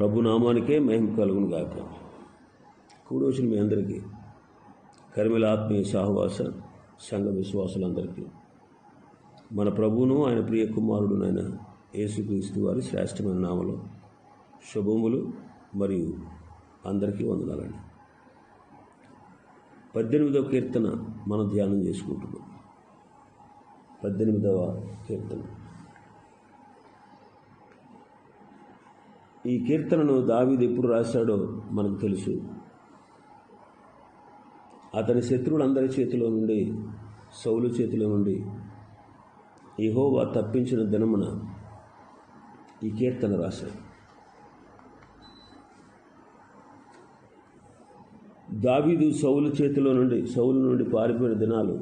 ప్రభు నామానికే మహిమ కలుగును గాక. కూడొచ్చిన మీ అందరికీ కరిమిల ఆత్మీయ సాహవాస సంఘ విశ్వాసులందరికీ మన ప్రభువును ఆయన ప్రియ కుమారుడునైన యేసుక్రీస్తు వారి శ్రేష్టమైన నామలో శుభములు మరియు అందరికీ వందనాలండి. పద్దెనిమిదవ కీర్తన మనం ధ్యానం చేసుకుంటున్నాం. పద్దెనిమిదవ కీర్తన. ఈ కీర్తనను దావీదు ఎప్పుడు రాశాడో మనకు తెలుసు. అతని శత్రువులందరి చేతిలో నుండి సౌలు చేతిలో నుండి యెహోవా తప్పించిన దినమున ఈ కీర్తన రాశాడు. దావీదు సౌలు చేతిలో నుండి సౌలు నుండి పారిపోయిన దినాలు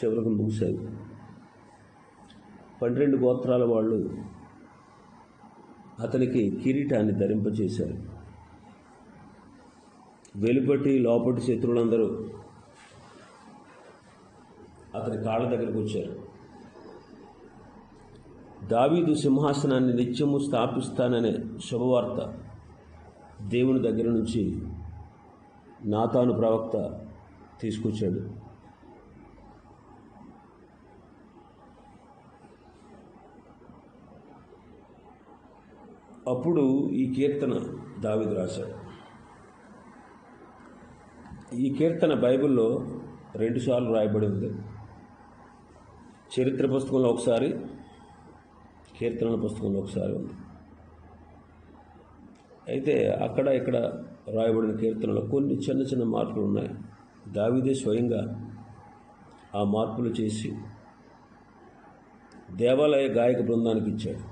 చివరకు ముగిశాయి. పన్నెండు గోత్రాల వాళ్ళు అతనికి కిరీటాన్ని ధరింపచేశారు. వెలుపటి లోపటి శత్రువులందరూ అతని కాళ్ళ దగ్గరకు వచ్చారు. దావీదు సింహాసనాన్ని నిత్యము స్థాపిస్తాననే శుభవార్త దేవుని దగ్గర నుంచి నాతాను ప్రవక్త తీసుకొచ్చాడు. అప్పుడు ఈ కీర్తన దావిదు రాశాడు. ఈ కీర్తన బైబిల్లో రెండుసార్లు రాయబడి ఉంది. చరిత్ర పుస్తకంలో ఒకసారి కీర్తనల పుస్తకంలో ఒకసారి ఉంది. అయితే అక్కడ ఇక్కడ రాయబడిన కీర్తనలో కొన్ని చిన్న చిన్న మార్పులు ఉన్నాయి. దావిదే స్వయంగా ఆ మార్పులు చేసి దేవాలయ గాయక బృందానికి ఇచ్చాడు.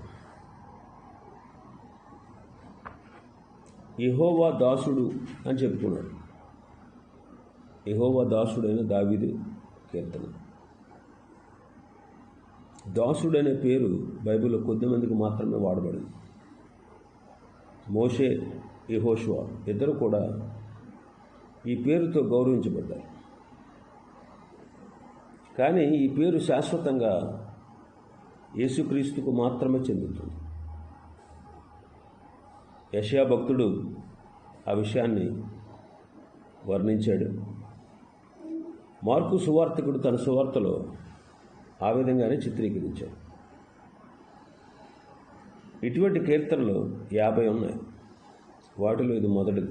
యహోవా దాసుడు అని చెప్పుకున్నాడు. యహోవా దాసుడైన దావిది కీర్తన. దాసుడనే పేరు బైబిల్లో కొద్దిమందికి మాత్రమే వాడబడింది. మోషే యహోషువా ఇద్దరు కూడా ఈ పేరుతో గౌరవించబడ్డారు. కానీ ఈ పేరు శాశ్వతంగా యేసుక్రీస్తుకు మాత్రమే చెందుతుంది యషయా భక్తుడు ఆ విషయాన్ని వర్ణించాడు. మార్కు సువార్తికుడు తన సువార్తలో ఆ విధంగానే చిత్రీకరించాడు. ఇటువంటి కీర్తనలు యాభై ఉన్నాయి. వాటిలో ఇది మొదటిది.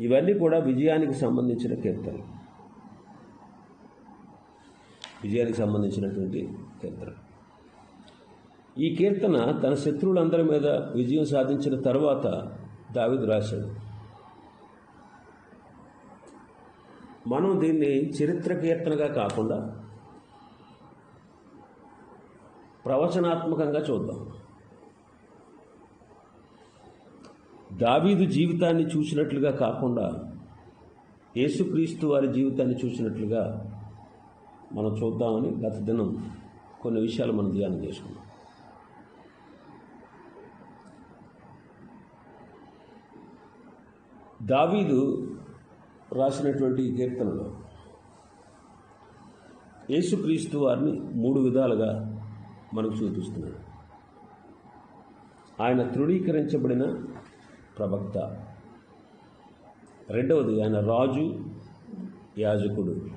ఇవన్నీ కూడా విజయానికి సంబంధించిన కీర్తనలు. విజయానికి సంబంధించినటువంటి కీర్తన ఈ కీర్తన తన శత్రువులందరి మీద విజయం సాధించిన తర్వాత దావిదు రాశాడు. మనం దీన్ని చరిత్ర కీర్తనగా కాకుండా ప్రవచనాత్మకంగా చూద్దాం. దావీదు జీవితాన్ని చూసినట్లుగా కాకుండా యేసుక్రీస్తు వారి జీవితాన్ని చూసినట్లుగా మనం చూద్దామని గత దినం కొన్ని విషయాలు మనం ధ్యానం చేసుకున్నాం. దావీదు రాసినటువంటి కీర్తనలో యేసుక్రీస్తు వారిని మూడు విధాలుగా మనకు చూపిస్తున్నాడు. ఆయన తృణీకరించబడిన ప్రవక్త. రెండవది ఆయన రాజు యాజకుడు.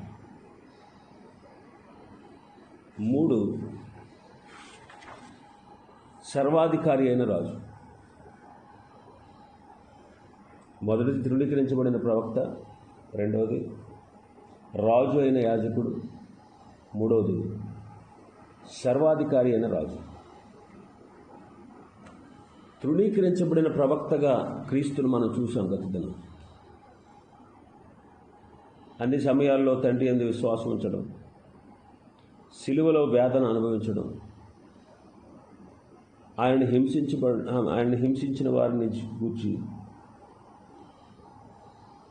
మూడు సర్వాధికారి అయిన రాజు. మొదటిది తృణీకరించబడిన ప్రవక్త రెండవది రాజు అయిన యాజకుడు మూడవది సర్వాధికారి అయిన రాజు. తృణీకరించబడిన ప్రవక్తగా క్రీస్తును మనం చూసాం గత దినం. అన్ని సమయాల్లో తండ్రి ఎందు విశ్వాసం ఉంచడం సిలువలో వేదన అనుభవించడం ఆయన హింసించబ ఆయన హింసించిన వారిని గూర్చి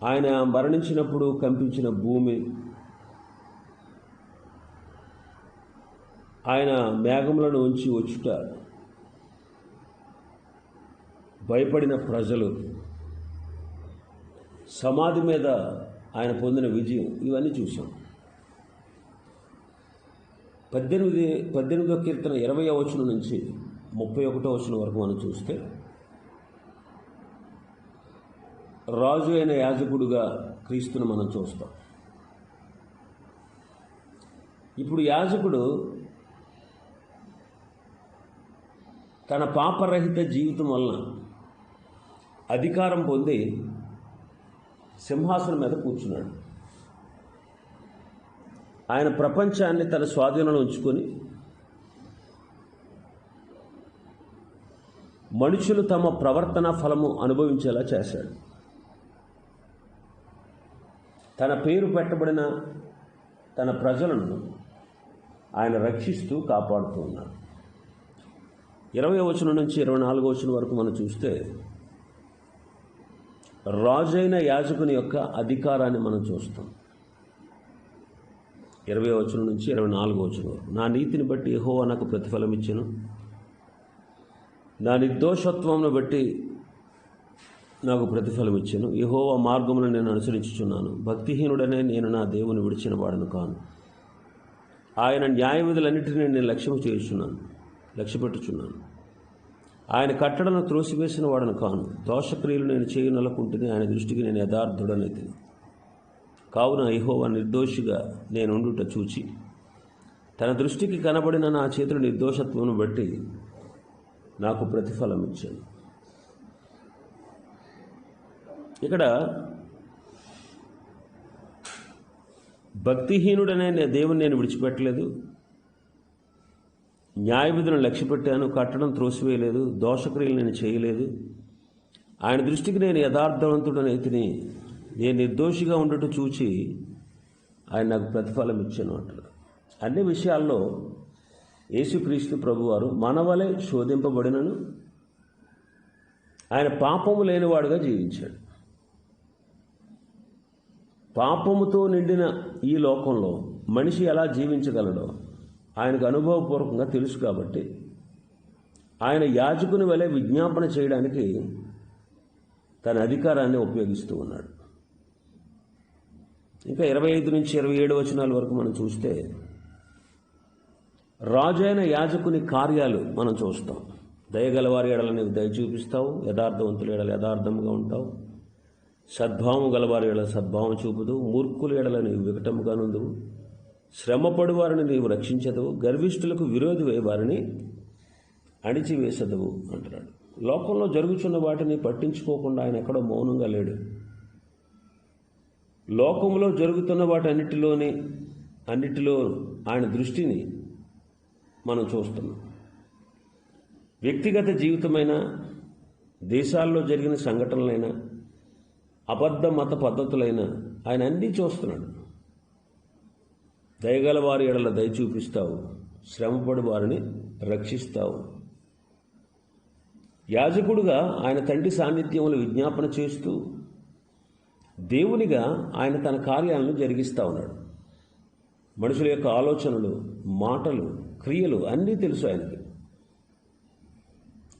ఆయన మరణించినప్పుడు కంపించిన భూమి. ఆయన మేఘములను ఉంచి వచ్చుట. భయపడిన ప్రజలు. సమాధి మీద ఆయన పొందిన విజయం. ఇవన్నీ చూసాం పద్దెనిమిది పద్దెనిమిదో కీర్తన ఇరవై వచనం నుంచి ముప్పై ఒకటో వచనం వరకు మనం చూస్తే రాజు అయిన యాజకుడుగా క్రీస్తును మనం చూస్తాం. ఇప్పుడు యాజకుడు తన పాపరహిత జీవితం వలన అధికారం పొంది సింహాసనం మీద కూర్చున్నాడు. ఆయన ప్రపంచాన్ని తన స్వాధీనంలో ఉంచుకొని మనుషులు తమ ప్రవర్తన ఫలము అనుభవించేలా చేశాడు. తన పేరు పెట్టబడిన తన ప్రజలను ఆయన రక్షిస్తూ కాపాడుతూ ఉన్నాడు. ఇరవై వచనం నుంచి ఇరవై నాలుగో వచనం వరకు మనం చూస్తే రాజైన యాజకుని యొక్క అధికారాన్ని మనం చూస్తాం. ఇరవై వచనం నుంచి ఇరవై నాలుగో వచనం వరకు. నా నీతిని బట్టి ఏహో నాకు ప్రతిఫలం ఇచ్చాను. నా నిర్దోషత్వంను బట్టి నాకు ప్రతిఫలం ఇచ్చాను. యహోవా మార్గములను నేను అనుసరించుచున్నాను. భక్తిహీనుడనే నేను నా దేవుని విడిచిన వాడను కాను. ఆయన న్యాయవిధులన్నింటినీ నేను లక్ష్యం చేస్తున్నాను లక్ష్యపెట్టుచున్నాను. ఆయన కట్టడను త్రోసివేసిన వాడను కాను. దోషక్రియలు నేను చేయనలకుంటుని ఆయన దృష్టికి నేను యథార్థుడనైతే. కావున యహోవా నిర్దోషిగా నేను ఉండుట చూచి తన దృష్టికి కనబడిన నా చేతుల నిర్దోషత్వమును బట్టి నాకు ప్రతిఫలం ఇచ్చాను ఇక్కడ భక్తిహీనుడనే దేవుని నేను విడిచిపెట్టలేదు. న్యాయ విధులను లక్ష్య పెట్టాను కట్టడం త్రోసివేయలేదు దోషక్రియలు నేను చేయలేదు. ఆయన దృష్టికి నేను యథార్థవంతుడనైతిని నేను నిర్దోషిగా ఉండటం చూచి ఆయన నాకు ప్రతిఫలం ఇచ్చాను అంటారు. అన్ని విషయాల్లో యేసుక్రీస్తు ప్రభువారు మనవలే శోధింపబడినను ఆయన పాపము లేనివాడుగా జీవించాడు. పాపముతో నిండిన ఈ లోకంలో మనిషి ఎలా జీవించగలడో ఆయనకు అనుభవపూర్వకంగా తెలుసు కాబట్టి ఆయన యాజకుని వలె విజ్ఞాపన చేయడానికి తన అధికారాన్ని ఉపయోగిస్తూ ఉన్నాడు. ఇంకా ఇరవై ఐదు నుంచి ఇరవై ఏడు వచనాల వరకు మనం చూస్తే రాజైన యాజకుని కార్యాలు మనం చూస్తాం. దయగలవారి ఎడల నీవు దయ చూపిస్తావు యథార్థవంతుల ఎడల ఉంటావు. సద్భావము గలవారి ఎడల సద్భావం చూపుదు మూర్ఖుల ఎడల నీవు వికటముగానుందువు. శ్రమపడు వారిని నీవు రక్షించదవు గర్విష్ఠులకు విరోధి వారిని అణిచివేసదవు అంటున్నాడు. లోకంలో జరుగుతున్న వాటిని పట్టించుకోకుండా ఆయన ఎక్కడో మౌనంగా లేడు. లోకంలో జరుగుతున్న వాటన్నిటిలోని అన్నిటిలో ఆయన దృష్టిని మనం చూస్తున్నాం. వ్యక్తిగత జీవితమైన దేశాల్లో జరిగిన సంఘటనలైనా అబద్ధ మత పద్ధతులైన ఆయన అన్నీ చూస్తున్నాడు. దయగల వారి ఎడల దయ చూపిస్తావు. శ్రమపడి వారిని రక్షిస్తావు. యాజకుడుగా ఆయన తండ్రి సాన్నిధ్యంలో విజ్ఞాపన చేస్తూ దేవునిగా ఆయన తన కార్యాలను జరిగిస్తూ ఉన్నాడు. మనుషుల యొక్క ఆలోచనలు మాటలు క్రియలు అన్నీ తెలుసు ఆయనకి.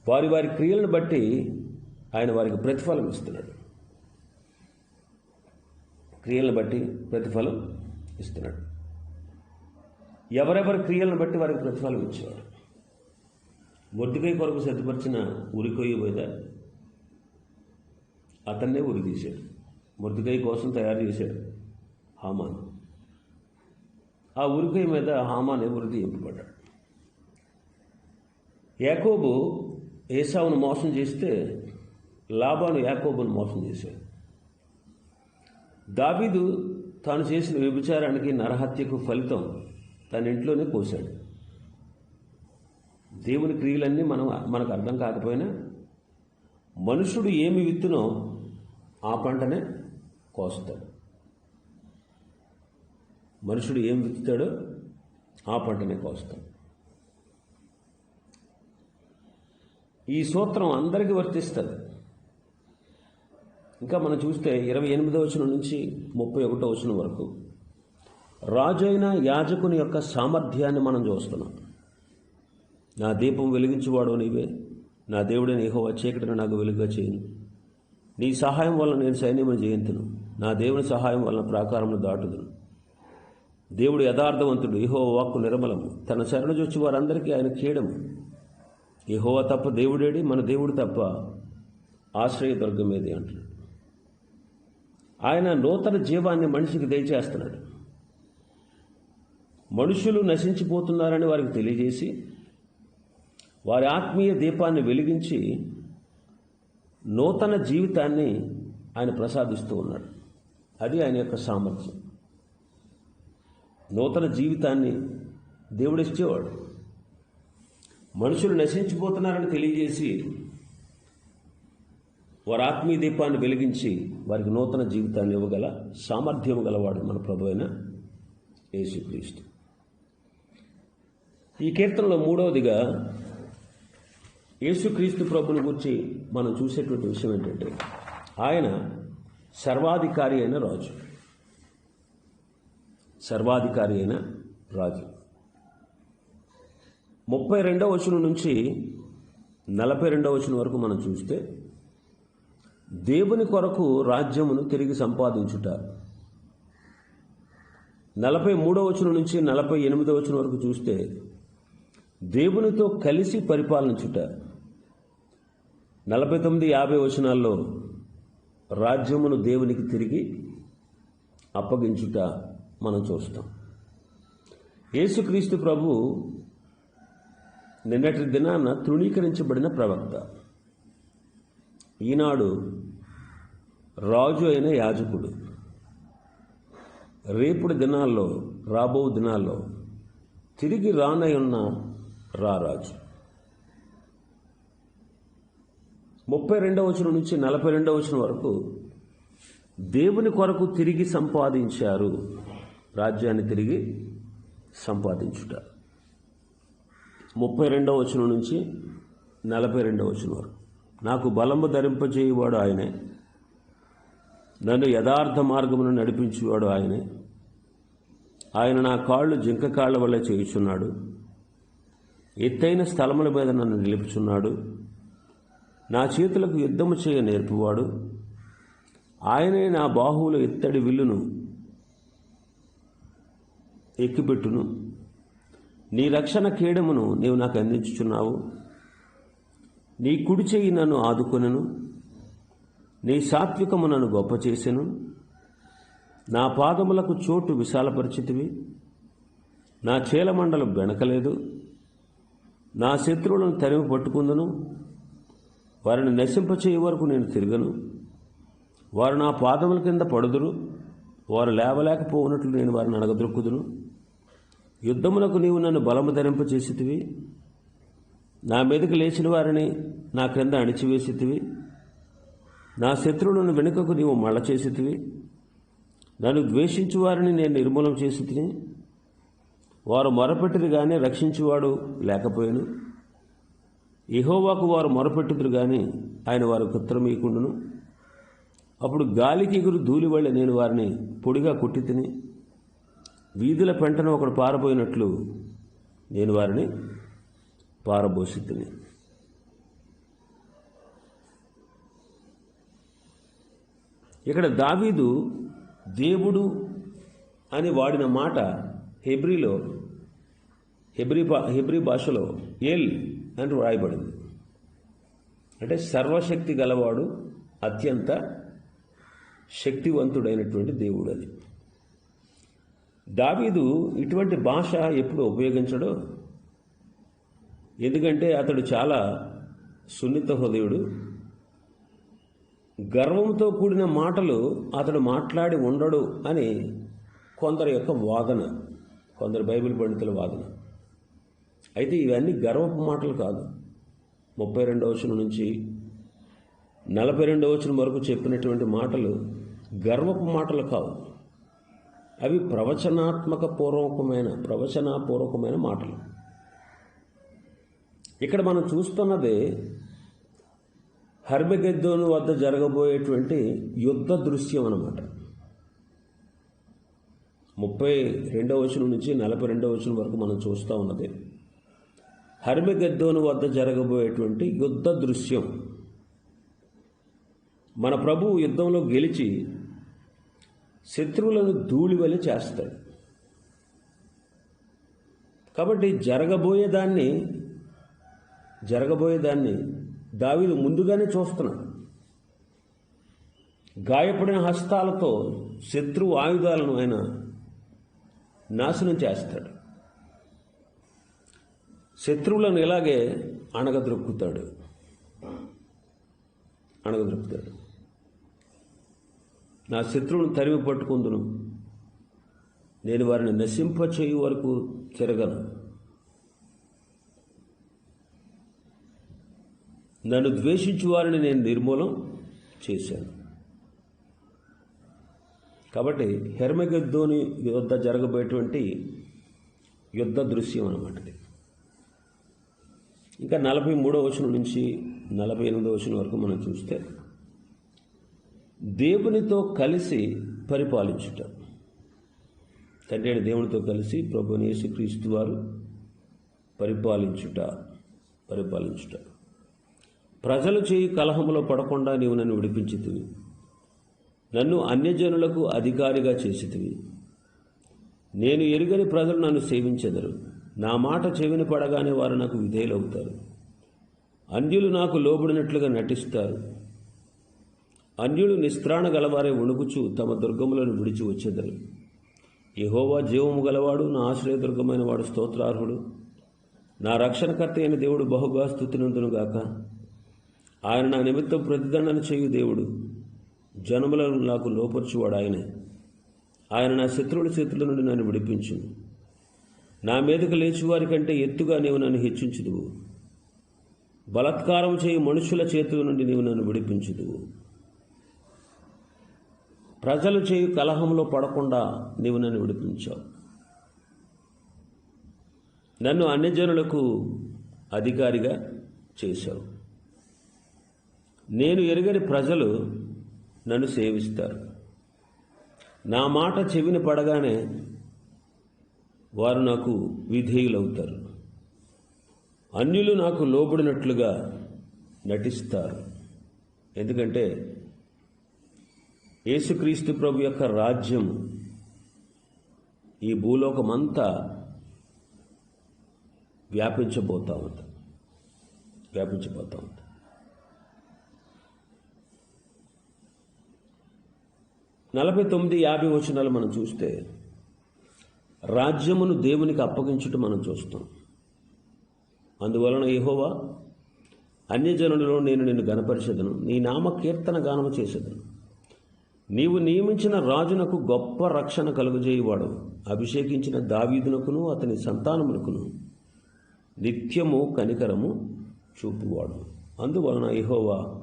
వారి వారి క్రియలను బట్టి ఆయన వారికి ప్రతిఫలం ఇస్తున్నాడు. క్రియలను బట్టి ప్రతిఫలం ఇస్తున్నాడు. ఎవరెవరి క్రియలను బట్టి వారికి ప్రతిఫలం ఇచ్చేవాడు. మొద్దుకై కొరకు సిద్ధపరిచిన ఉరికొయ్యి మీద అతన్నే ఉరి తీశాడు. మొద్దుకై కోసం తయారు చేశాడు హామాన్. ఆ ఉరికొయ్య మీద హామాన్ ఉరి తీయబడ్డాడు యాకోబు ఏసావును మోసం చేస్తే లాభాను యాకోబును మోసం చేశాడు. దావీదు తాను చేసిన వ్యభిచారానికి నరహత్యకు ఫలితం తన ఇంట్లోనే కోశాడు దేవుని క్రియలన్నీ మనం మనకు అర్థం కాకపోయినా మనుషుడు ఏమి విత్తునో ఆ పంటనే కోస్తాడు. మనుషుడు ఏం విత్తుతాడో ఆ పంటనే కోస్తాడు. ఈ సూత్రం అందరికీ వర్తిస్తుంది. ఇంకా మనం చూస్తే ఇరవై ఎనిమిదో వచనం నుంచి ముప్పై ఒకటో వచనం వరకు. రాజైన యాజకుని యొక్క సామర్థ్యాన్ని మనం చూస్తున్నాం. నా దీపం వెలిగించువాడు నీవే నా దేవుడైన ఏహో చీకటిని నాకు వెలుగుగా చేయను. నీ సహాయం వల్ల నేను సైన్యమును జయింతును. నా దేవుని సహాయం వలన ప్రాకారమును దాటుదును. దేవుడు యథార్థవంతుడు ఇహో వాక్కు నిర్మలము. తన శరణు చొచ్చి వారందరికీ ఆయన కీడము. యహోవ తప్ప దేవుడేడి మన దేవుడు తప్ప ఆశ్రయదుర్గం ఏది అంటున్నాడు. ఆయన నూతన జీవాన్ని మనిషికి దయచేస్తున్నాడు. మనుషులు నశించిపోతున్నారని వారికి తెలియజేసి వారి ఆత్మీయ దీపాన్ని వెలిగించి నూతన జీవితాన్ని ఆయన ప్రసాదిస్తూ ఉన్నాడు. అది ఆయన యొక్క సామర్థ్యం. నూతన జీవితాన్ని దేవుడిచ్చేవాడు మనుషులు నశించిపోతున్నారని తెలియజేసి వారి ఆత్మీయ దీపాన్ని వెలిగించి వారికి నూతన జీవితాన్ని ఇవ్వగల సామర్థ్యం గలవాడు మన ప్రభు అయిన యేసుక్రీస్తు. ఈ కీర్తనలో మూడవదిగా యేసుక్రీస్తు ప్రభుని గురించి మనం చూసేటువంటి విషయం ఏంటంటే ఆయన సర్వాధికారి అయిన రాజు. సర్వాధికారి అయిన రాజు. ముప్పై రెండవ వచనం నుంచి నలభై రెండవ వచనం వరకు మనం చూస్తే దేవుని కొరకు రాజ్యమును తిరిగి సంపాదించుట. నలభై మూడవ వచనం నుంచి నలభై ఎనిమిదవ వచనం వరకు చూస్తే దేవునితో కలిసి పరిపాలించుట. నలభై తొమ్మిది యాభై వచనాల్లో రాజ్యమును దేవునికి తిరిగి అప్పగించుట మనం చూస్తాం. యేసుక్రీస్తు ప్రభు నిన్నటి దినాన తృణీకరించబడిన ప్రవక్త. ఈనాడు రాజు అయిన యాజకుడు. రేపుడు దినాల్లో రాబో దినాల్లో తిరిగి రానై ఉన్న రారాజు. ముప్పై రెండవ వచనం నుంచి నలభై రెండవ వచనం వరకు దేవుని కొరకు తిరిగి సంపాదించారు. రాజ్యాన్ని తిరిగి సంపాదించుట. ముప్పై రెండవ వచనం నుంచి నలభై రెండవ వచనం వరకు. నాకు బలము ధరింపచేయువాడు ఆయనే. నన్ను యథార్థ మార్గమును నడిపించేవాడు ఆయనే. ఆయన నా కాళ్ళు జింక కాళ్ళ వల్ల చేయుచున్నాడు. ఎత్తైన స్థలముల మీద నన్ను నిలుపుచున్నాడు. నా చేతులకు యుద్ధము చేయ నేర్పువాడు. ఆయనే నా బాహువుల ఎత్తడి విల్లును ఎక్కిపెట్టును. నీ రక్షణ కేడమును నీవు నాకు అందించుచున్నావు. నీ కుడి చేయి నన్ను ఆదుకొనను. నీ సాత్వికము నన్ను గొప్ప చేసెను నా పాదములకు చోటు విశాలపరిచితివి. నా చీలమండలం వెనకలేదు. నా శత్రువులను తరిమి పట్టుకుందును. వారిని నశింపచేయ వరకు నేను తిరగను. వారు నా పాదముల కింద పడుదురు. వారు లేవలేకపోవునట్లు నేను వారిని అడగదొక్కుదును యుద్ధములకు నీవు నన్ను బలము ధరింపచేసితివి. నా మీదకి లేచిన వారిని నా క్రింద అణిచివేసితివి. నా శత్రువులను వెనుకకు నీవు మళ్ళ చేసితివి నన్ను ద్వేషించు వారిని నేను నిర్మూలం చేసి తిని వారు మొరపెట్టిది కానీ రక్షించువాడు లేకపోయాను. ఇహోవాకు వారు మొరపెట్టుదురు కానీ ఆయన వారు ఉత్తరం అప్పుడు గాలికి ఎగురు ధూళి వల్ల నేను వారిని పొడిగా కొట్టి తిని వీధుల పెంటను ఒకడు పారబోయినట్లు నేను వారిని పారబోసి ఇక్కడ దావీదు దేవుడు అని వాడిన మాట హెబ్రిలో హెబ్రి హెబ్రి భాషలో ఎల్ అని వ్రాయబడింది. అంటే సర్వశక్తి గలవాడు అత్యంత శక్తివంతుడైనటువంటి దేవుడు అని. దావీదు ఇటువంటి భాష ఎప్పుడు ఉపయోగించడో ఎందుకంటే అతడు చాలా సున్నిత హృదయుడు. గర్వంతో కూడిన మాటలు అతడు మాట్లాడి ఉండడు అని కొందరి యొక్క వాదన కొందరు బైబిల్ పండితుల వాదన. అయితే ఇవన్నీ గర్వపు మాటలు కాదు. ముప్పై రెండవ వచనం నుంచి నలభై రెండవ వచనం వరకు చెప్పినటువంటి మాటలు గర్వపు మాటలు కావు. అవి ప్రవచనాత్మక పూర్వకమైన ప్రవచనాపూర్వకమైన మాటలు. ఇక్కడ మనం చూస్తున్నది హర్బెగెద్దోను వద్ద జరగబోయేటువంటి యుద్ధ దృశ్యం అన్నమాట. ముప్పై రెండవ వచనం నుంచి నలభై రెండవ వచనం వరకు మనం చూస్తూ ఉన్నది. హర్మెగద్దోను వద్ద జరగబోయేటువంటి యుద్ధ దృశ్యం. మన ప్రభు యుద్ధంలో గెలిచి శత్రువులను ధూళివలి చేస్తాడు. కాబట్టి జరగబోయేదాన్ని జరగబోయేదాన్ని దావీదు ముందుగానే చూస్తున్నాడు. గాయపడిన హస్తాలతో శత్రువు ఆయుధాలను ఆయన నాశనం చేస్తాడు. శత్రువులను ఇలాగే అణగద్రొక్కుతాడు అణగద్రొక్కుతాడు నా శత్రువును తరిమి పట్టుకుందును నేను వారిని నశింప చేయు వరకు తిరగను. నన్ను ద్వేషించు వారిని నేను నిర్మూలం చేశాను. కాబట్టి హెర్మగద్దోని యుద్ధ జరగబోయేటువంటి యుద్ధ దృశ్యం అన్నమాట ఇంకా నలభై మూడో వచనం నుంచి నలభై ఎనిమిదో వచనం వరకు మనం చూస్తే దేవునితో కలిసి పరిపాలించుట. తండ్రి దేవునితో కలిసి ప్రభుని యేసుక్రీస్తు వారు పరిపాలించుట పరిపాలించుట. ప్రజలు చేయి కలహములో పడకుండా నీవు నన్ను విడిపించితివి. నన్ను అన్యజనులకు అధికారిగా చేసితివి. నేను ఎరుగని ప్రజలు నన్ను సేవించెదరు. నా మాట చెవిని పడగానే వారు నాకు విధేయులవుతారు. అన్యులు నాకు లోబడినట్లుగా నటిస్తారు. అన్యులు నిస్త్రాణ గలవారే వణుకుచు తమ దుర్గములను విడిచి వచ్చేదరు. యహోవా జీవము గలవాడు నా ఆశ్రయదుర్గమైన వాడు స్తోత్రార్హుడు. నా రక్షణకర్త అయిన దేవుడు బహుగా స్థుతినందునుగాక ఆయన నా నిమిత్తం ప్రతిదండన చేయు దేవుడు. జనములను నాకు లోపర్చువాడు ఆయనే. ఆయన నా శత్రువుల చేతుల నుండి నన్ను విడిపించును. నా మీదకు లేచి వారి కంటే ఎత్తుగా నీవు నన్ను హెచ్చించుదువు. బలత్కారం చేయి మనుషుల చేతుల నుండి నీవు నన్ను విడిపించుదువు. ప్రజలు చేయు కలహంలో పడకుండా నీవు నన్ను విడిపించావు. నన్ను అన్యజనులకు అధికారిగా చేశావు. నేను ఎరుగని ప్రజలు నన్ను సేవిస్తారు. నా మాట చెవిన పడగానే వారు నాకు విధేయులవుతారు. అన్యులు నాకు లోబడినట్లుగా నటిస్తారు. ఎందుకంటే యేసుక్రీస్తు ప్రభు యొక్క రాజ్యం ఈ భూలోకమంతా వ్యాపించబోతా ఉంది. వ్యాపించబోతా ఉంది. నలభై తొమ్మిది యాభై వచనాలు మనం చూస్తే రాజ్యమును దేవునికి అప్పగించుట మనం చూస్తాం. అందువలన ఏహోవా అన్యజనులలో నేను నిన్ను గనపరిచెదను నీ నామ కీర్తన గానము చేసేదను నీవు నియమించిన రాజునకు గొప్ప రక్షణ కలుగజేయువాడు. అభిషేకించిన దావీదునకును అతని సంతానమునకును నిత్యము కనికరము చూపువాడు. అందువలన యెహోవా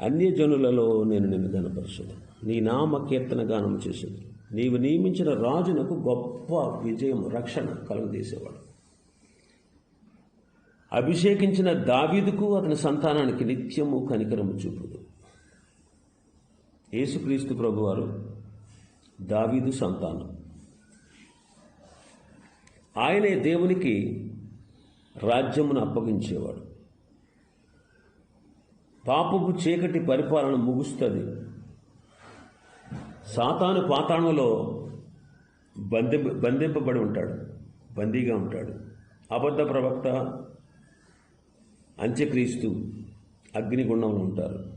అన్యజనులలో నేను నిన్ను గనపరచదు నీ నామ కీర్తన గానం చేసింది. నీవు నియమించిన రాజునకు గొప్ప విజయం రక్షణ కలుగజేసేవాడు. అభిషేకించిన దావీదుకు అతని సంతానానికి నిత్యము కనికరము చూపుదు. యేసుక్రీస్తు ప్రభువారు దావీదు సంతానం. ఆయనే దేవునికి రాజ్యమును అప్పగించేవాడు. పాపపు చీకటి పరిపాలన ముగుస్తుంది. సాతాను పాతాళంలో బంధి బంధింపబడి ఉంటాడు. బందీగా ఉంటాడు. అబద్ధ ప్రవక్త అంత్యక్రీస్తు అగ్నిగుండంలో ఉంటారు.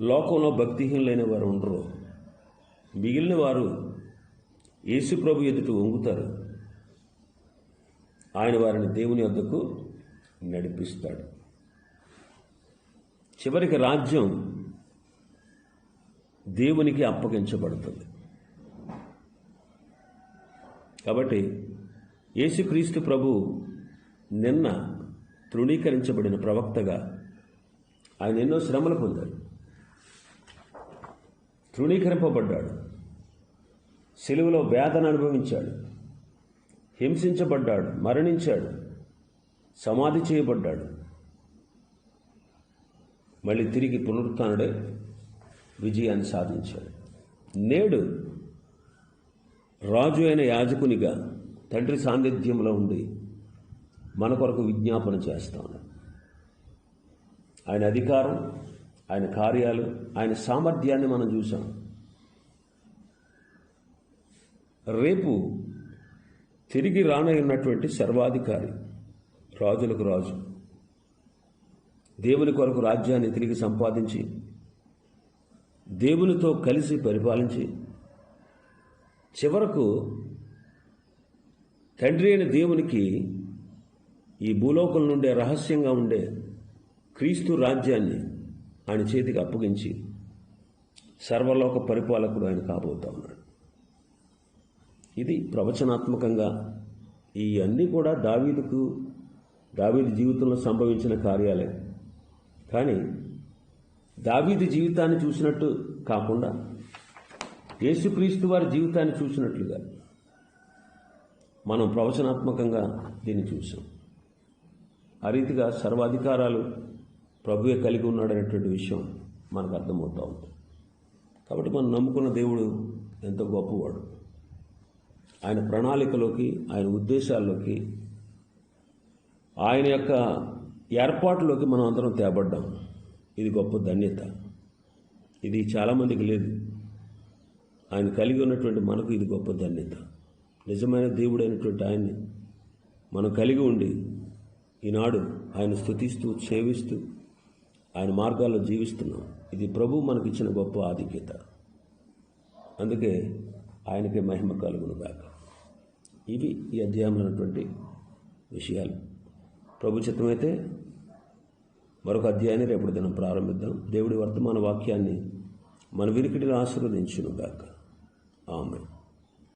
లోకంలో భక్తిహీనులైన వారు ఉండరు. మిగిలిన వారు యేసుప్రభు ఎదుట వంగుతారు. ఆయన వారిని దేవుని వద్దకు నడిపిస్తాడు. చివరికి రాజ్యం దేవునికి అప్పగించబడుతుంది. కాబట్టి యేసుక్రీస్తు ప్రభు నిన్న తృణీకరించబడిన ప్రవక్తగా ఆయన ఎన్నో శ్రమలు పొందాడు. తృణీకరింపబడ్డాడు. సెలువులో వేదన అనుభవించాడు. హింసించబడ్డాడు. మరణించాడు. సమాధి చేయబడ్డాడు. మళ్ళీ తిరిగి పునరుత్నుడే విజయాన్ని సాధించాడు. నేడు రాజు అయిన యాజకునిగా తండ్రి సాన్నిధ్యంలో ఉండి మన కొరకు విజ్ఞాపన చేస్తా ఆయన అధికారం ఆయన కార్యాలు ఆయన సామర్థ్యాన్ని మనం చూసాం రేపు తిరిగి రానయ్యున్నటువంటి సర్వాధికారి రాజులకు రాజు. దేవుని కొరకు రాజ్యాన్ని తిరిగి సంపాదించి దేవునితో కలిసి పరిపాలించి చివరకు తండ్రి అయిన దేవునికి ఈ భూలోకం నుండే రహస్యంగా ఉండే క్రీస్తు రాజ్యాన్ని ఆయన చేతికి అప్పగించి సర్వలోక పరిపాలకుడు ఆయన కాబోతా ఉన్నాడు. ఇది ప్రవచనాత్మకంగా ఈ అన్నీ కూడా దావీదుకు దావీదు జీవితంలో సంభవించిన కార్యాలే కానీ దావీదు జీవితాన్ని చూసినట్టు కాకుండా యేసుక్రీస్తు వారి జీవితాన్ని చూసినట్లుగా మనం ప్రవచనాత్మకంగా దీన్ని చూసాం ఆ రీతిగా సర్వాధికారాలు ప్రభువే కలిగి ఉన్నాడనేటువంటి విషయం మనకు అర్థమవుతూ ఉంది. కాబట్టి మనం నమ్ముకున్న దేవుడు ఎంతో గొప్పవాడు. ఆయన ప్రణాళికలోకి ఆయన ఉద్దేశాల్లోకి ఆయన యొక్క ఏర్పాటులోకి మనం అందరం తేబడ్డాం. ఇది గొప్ప ధన్యత. ఇది చాలామందికి లేదు. ఆయన కలిగి ఉన్నటువంటి మనకు ఇది గొప్ప ధన్యత. నిజమైన దేవుడైనటువంటి ఆయన్ని మనం కలిగి ఉండి ఈనాడు ఆయన స్థుతిస్తూ సేవిస్తూ ఆయన మార్గాల్లో జీవిస్తున్నాం. ఇది ప్రభు మనకిచ్చిన గొప్ప ఆధిక్యత. అందుకే ఆయనకే మహిమ కలుగును గాక. ఇవి ఈ అధ్యాయంలో ఉన్నటువంటి విషయాలు. ప్రభు చిత్తమైతే మరొక అధ్యాయాన్ని రేపటి దినం ప్రారంభిద్దాం. దేవుడి వర్తమాన వాక్యాన్ని మన వినికిడిలో ఆశీర్వదించును గాక ఆమె